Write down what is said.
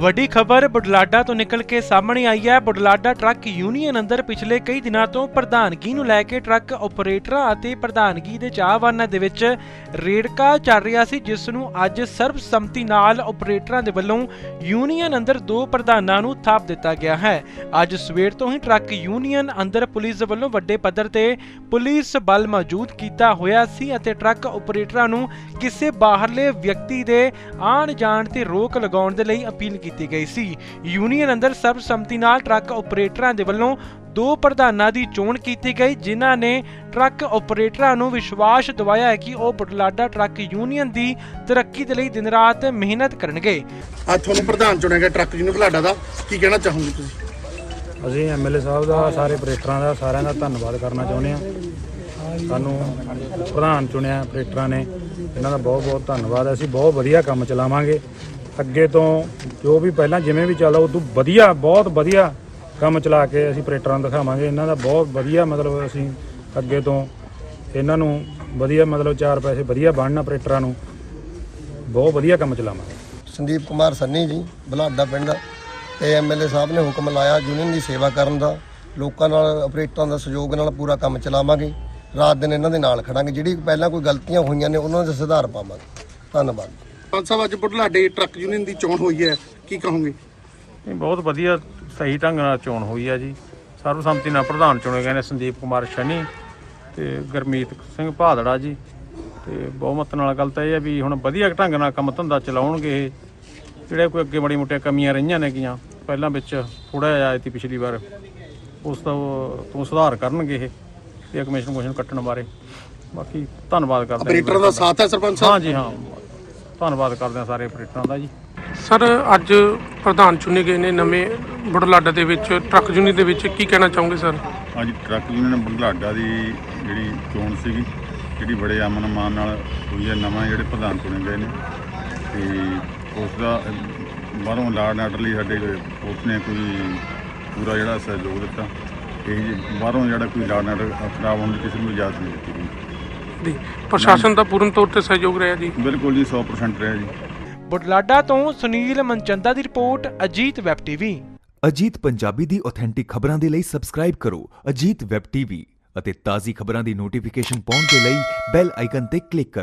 ਵੱਡੀ ਖਬਰ, ਬੁਢਲਾਡਾ ਤੋਂ ਨਿਕਲ ਕੇ ਸਾਹਮਣੇ ਆਈ ਹੈ। ਬੁਢਲਾਡਾ ਟਰੱਕ ਯੂਨੀਅਨ ਅੰਦਰ ਪਿਛਲੇ ਕਈ ਦਿਨਾਂ ਤੋਂ ਪ੍ਰਧਾਨਗੀ ਨੂੰ ਲੈ ਕੇ ਟਰੱਕ ਆਪਰੇਟਰਾਂ ਅਤੇ ਪ੍ਰਧਾਨਗੀ ਦੇ ਚਾਹਵਾਨਾਂ ਦੇ ਵਿੱਚ ਰੇੜਕਾ ਚੱਲ ਰਿਹਾ ਸੀ, ਜਿਸ ਨੂੰ ਅੱਜ ਸਰਬਸੰਮਤੀ ਨਾਲ ਆਪਰੇਟਰਾਂ ਦੇ ਵੱਲੋਂ ਯੂਨੀਅਨ ਅੰਦਰ ਦੋ ਪ੍ਰਧਾਨਾਂ ਨੂੰ ਥਾਪ ਦਿੱਤਾ ਗਿਆ ਹੈ। ਅੱਜ ਸਵੇਰ ਤੋਂ ਹੀ ਟਰੱਕ ਯੂਨੀਅਨ ਅੰਦਰ ਪੁਲਿਸ ਵੱਲੋਂ ਵੱਡੇ ਪੱਧਰ ਤੇ ਪੁਲਿਸ ਬਲ ਮੌਜੂਦ ਕੀਤਾ ਹੋਇਆ ਸੀ ਅਤੇ ਟਰੱਕ ਆਪਰੇਟਰਾਂ ਨੂੰ ਕਿਸੇ ਬਾਹਰਲੇ ਵਿਅਕਤੀ ਦੇ ਆਣ ਜਾਣ ਤੇ ਰੋਕ ਲਗਾਉਣ ਦੇ ਲਈ ਅਪੀਲ ਕੀਤੀ। ਗਈ ਸੀ। ਯੂਨੀਅਨ ਅੰਦਰ ਸਰਬਸੰਮਤੀ ਨਾਲ ਟਰੱਕ ਆਪਰੇਟਰਾਂ ਦੇ ਵੱਲੋਂ ਦੋ ਪ੍ਰਧਾਨਾਂ ਦੀ ਚੋਣ ਕੀਤੀ ਗਈ ਜਿਨ੍ਹਾਂ ਨੇ ਟਰੱਕ ਆਪਰੇਟਰਾਂ ਨੂੰ ਵਿਸ਼ਵਾਸ ਦਿਵਾਇਆ ਹੈ ਕਿ ਉਹ ਬੁਢਲਾਡਾ ਟਰੱਕ ਯੂਨੀਅਨ ਦੀ ਤਰੱਕੀ ਦੇ ਲਈ ਦਿਨ ਰਾਤ ਮਿਹਨਤ ਕਰਨਗੇ। ਅੱਜ ਤੁਹਾਨੂੰ ਪ੍ਰਧਾਨ ਚੁਣਿਆ ਗਿਆ ਟਰੱਕ ਯੂਨੀਅਨ ਬੁਢਲਾਡਾ ਦਾ। ਕੀ ਕਹਿਣਾ ਚਾਹੋਗੇ ਤੁਸੀਂ? ਅਸੀਂ ਐਮਐਲਏ ਸਾਹਿਬ ਦਾ ਸਾਰੇ ਆਪਰੇਟਰਾਂ ਦਾ ਸਾਰਿਆਂ ਦਾ ਧੰਨਵਾਦ ਕਰਨਾ ਚਾਹੁੰਦੇ ਹਾਂ। ਸਾਨੂੰ ਪ੍ਰਧਾਨ ਚੁਣਿਆ ਆਪਰੇਟਰਾਂ ਨੇ ਇਹਨਾਂ ਦਾ ਬਹੁਤ ਬਹੁਤ ਧੰਨਵਾਦ। ਅਸੀਂ ਬਹੁਤ ਵਧੀਆ ਕੰਮ ਚਲਾਵਾਂਗੇ। ਅੱਗੇ ਤੋਂ ਜੋ ਵੀ ਪਹਿਲਾਂ ਜਿਵੇਂ ਵੀ ਚੱਲਦਾ, ਉਦੋਂ ਵਧੀਆ, ਬਹੁਤ ਵਧੀਆ ਕੰਮ ਚਲਾ ਕੇ ਅਸੀਂ ਆਪਰੇਟਰਾਂ ਨੂੰ ਦਿਖਾਵਾਂਗੇ। ਇਹਨਾਂ ਦਾ ਬਹੁਤ ਵਧੀਆ ਮਤਲਬ ਅਸੀਂ ਅੱਗੇ ਤੋਂ ਇਹਨਾਂ ਨੂੰ ਵਧੀਆ ਮਤਲਬ ਚਾਰ ਪੈਸੇ ਵਧੀਆ ਬਣਨ ਆਪਰੇਟਰਾਂ ਨੂੰ ਬਹੁਤ ਵਧੀਆ ਕੰਮ ਚਲਾਵਾਂਗੇ। ਸੰਦੀਪ ਕੁਮਾਰ ਸੰਨੀ ਜੀ ਬਲਾਡਾ ਪਿੰਡ। ਤੇ ਐਮਐਲਏ ਸਾਹਿਬ ਨੇ ਹੁਕਮ ਲਾਇਆ ਯੂਨੀਅਨ ਦੀ ਸੇਵਾ ਕਰਨ ਦਾ। ਲੋਕਾਂ ਨਾਲ ਆਪਰੇਟਰਾਂ ਦਾ ਸਹਿਯੋਗ ਨਾਲ ਪੂਰਾ ਕੰਮ ਚਲਾਵਾਂਗੇ। ਰਾਤ ਦਿਨ ਇਹਨਾਂ ਦੇ ਨਾਲ ਖੜਾਂਗੇ। ਜਿਹੜੀ ਪਹਿਲਾਂ ਕੋਈ ਗਲਤੀਆਂ ਹੋਈਆਂ ਨੇ, ਉਹਨਾਂ ਦਾ ਸੁਧਾਰ ਪਾਵਾਂਗੇ। ਧੰਨਵਾਦ। ਪੰਜ ਸਾਹਿਬ ਅੱਜ ਬੁਢਲਾਡੇ ਟਰੱਕ ਯੂਨੀਅਨ ਦੀ ਚੋਣ ਹੋਈ ਹੈ ਕੀ ਕਹੋਗੇ? ਇਹ ਬਹੁਤ ਵਧੀਆ ਸਹੀ ਢੰਗ ਨਾਲ ਚੋਣ ਹੋਈ ਆ ਜੀ। ਸਰਵਸੰਮਤੀ ਨਾਲ ਪ੍ਰਧਾਨ ਚੁਣੇ ਗਏ ਨੇ ਸੰਦੀਪ ਕੁਮਾਰ ਸ਼ਨੀ ਤੇ ਗੁਰਮੀਤ ਸਿੰਘ ਭਾਦੜਾ ਜੀ। ਤੇ ਬਹੁਮਤ ਨਾਲ ਗੱਲ ਤਾਂ ਇਹ ਹੈ ਵੀ ਹੁਣ ਵਧੀਆ ਢੰਗ ਨਾਲ ਕੰਮ ਧੰਦਾ ਚਲਾਉਣਗੇ ਇਹ। ਜਿਹੜੇ ਕੋਈ ਅੱਗੇ ਬੜੀ ਮੋਟੀਆਂ ਕਮੀਆਂ ਰਹੀਆਂ ਨੇਗੀਆਂ ਪਹਿਲਾਂ ਵਿੱਚ ਥੋੜਾ ਜਿਹਾ ਆਈ ਸੀ ਪਿਛਲੀ ਵਾਰ ਉਸ ਤੋਂ ਤੋਂ ਸੁਧਾਰ ਕਰਨਗੇ ਇਹ ਤੇ ਕਮਿਸ਼ਨ ਕੁਸ਼ਨ ਕੱਟਣ ਬਾਰੇ। ਬਾਕੀ ਧੰਨਵਾਦ ਕਰਦੇ ਹਾਂ। ਆਪਰੇਟਰਾਂ ਦਾ ਸਾਥ ਹੈ ਸਰਪੰਚ ਸਾਹਿਬ? ਹਾਂ ਜੀ ਹਾਂ। ਧੰਨਵਾਦ ਕਰਦੇ ਹਾਂ ਸਾਰੇ ਆਪਰੇਟਰਾਂ ਦਾ ਜੀ। ਸਰ ਅੱਜ ਪ੍ਰਧਾਨ ਚੁਣੇ ਗਏ ਨੇ ਨਵੇਂ ਬੁਢਲਾਡਾ ਦੇ ਵਿੱਚ ਟਰੱਕ ਯੂਨੀਅਨ ਦੇ ਵਿੱਚ ਕੀ ਕਹਿਣਾ ਚਾਹੋਗੇ ਸਰ? ਅੱਜ ਟਰੱਕ ਯੂਨੀਅਨ ਬੁਢਲਾਡਾ ਦੀ ਜਿਹੜੀ ਚੋਣ ਸੀਗੀ ਜਿਹੜੀ ਬੜੇ ਅਮਨ ਮਾਨ ਨਾਲ ਹੋਈ ਹੈ ਨਵਾਂ ਜਿਹੜੇ ਪ੍ਰਧਾਨ ਚੁਣੇ ਗਏ ਨੇ। ਤੇ ਉਸ ਦਾ ਬਾਹਰੋਂ ਲਾਰਡ ਆਰਡਰ ਲਈ ਸਾਡੇ ਉਸ ਨੇ ਕੋਈ ਪੂਰਾ ਜਿਹੜਾ ਸਹਿਯੋਗ ਦਿੱਤਾ। ਇਹ ਬਾਹਰੋਂ ਜਿਹੜਾ ਕੋਈ ਲਾਰਡ ਆਰਡਰ ਖਰਾਬ ਹੋਣ ਦੀ ਕਿਸੇ ਨੂੰ ਇਜਾਜ਼ਤ ਨਹੀਂ ਦਿੱਤੀ ਗਈ। ਦੀ। ਪ੍ਰਸ਼ਾਸਨ ਦਾ ਪੂਰਨ ਤੌਰ ਤੇ ਸਹਿਯੋਗ ਰਿਹਾ ਜੀ। ਬਿਲਕੁਲ ਜੀ 100% ਰਿਹਾ ਜੀ। ਬੁਢਲਾਡਾ ਤੋਂ ਸੁਨੀਲ ਮਨਚੰਦਾ ਦੀ report Ajit web TV. Ajit Punjabi ਦੀ ਆਥੈਂਟਿਕ ਖਬਰਾਂ ਦੇ ਲਈ ਸਬਸਕ੍ਰਾਈਬ ਕਰੋ ਅਜੀਤ ਵੈਬ ਟੀਵੀ ਅਤੇ ਤਾਜ਼ੀ ਖਬਰਾਂ ਦੀ ਨੋਟੀਫਿਕੇਸ਼ਨ ਪਾਉਣ ਦੇ ਲਈ ਬੈਲ ਆਈਕਨ ਤੇ ਕਲਿੱਕ ਕਰੋ।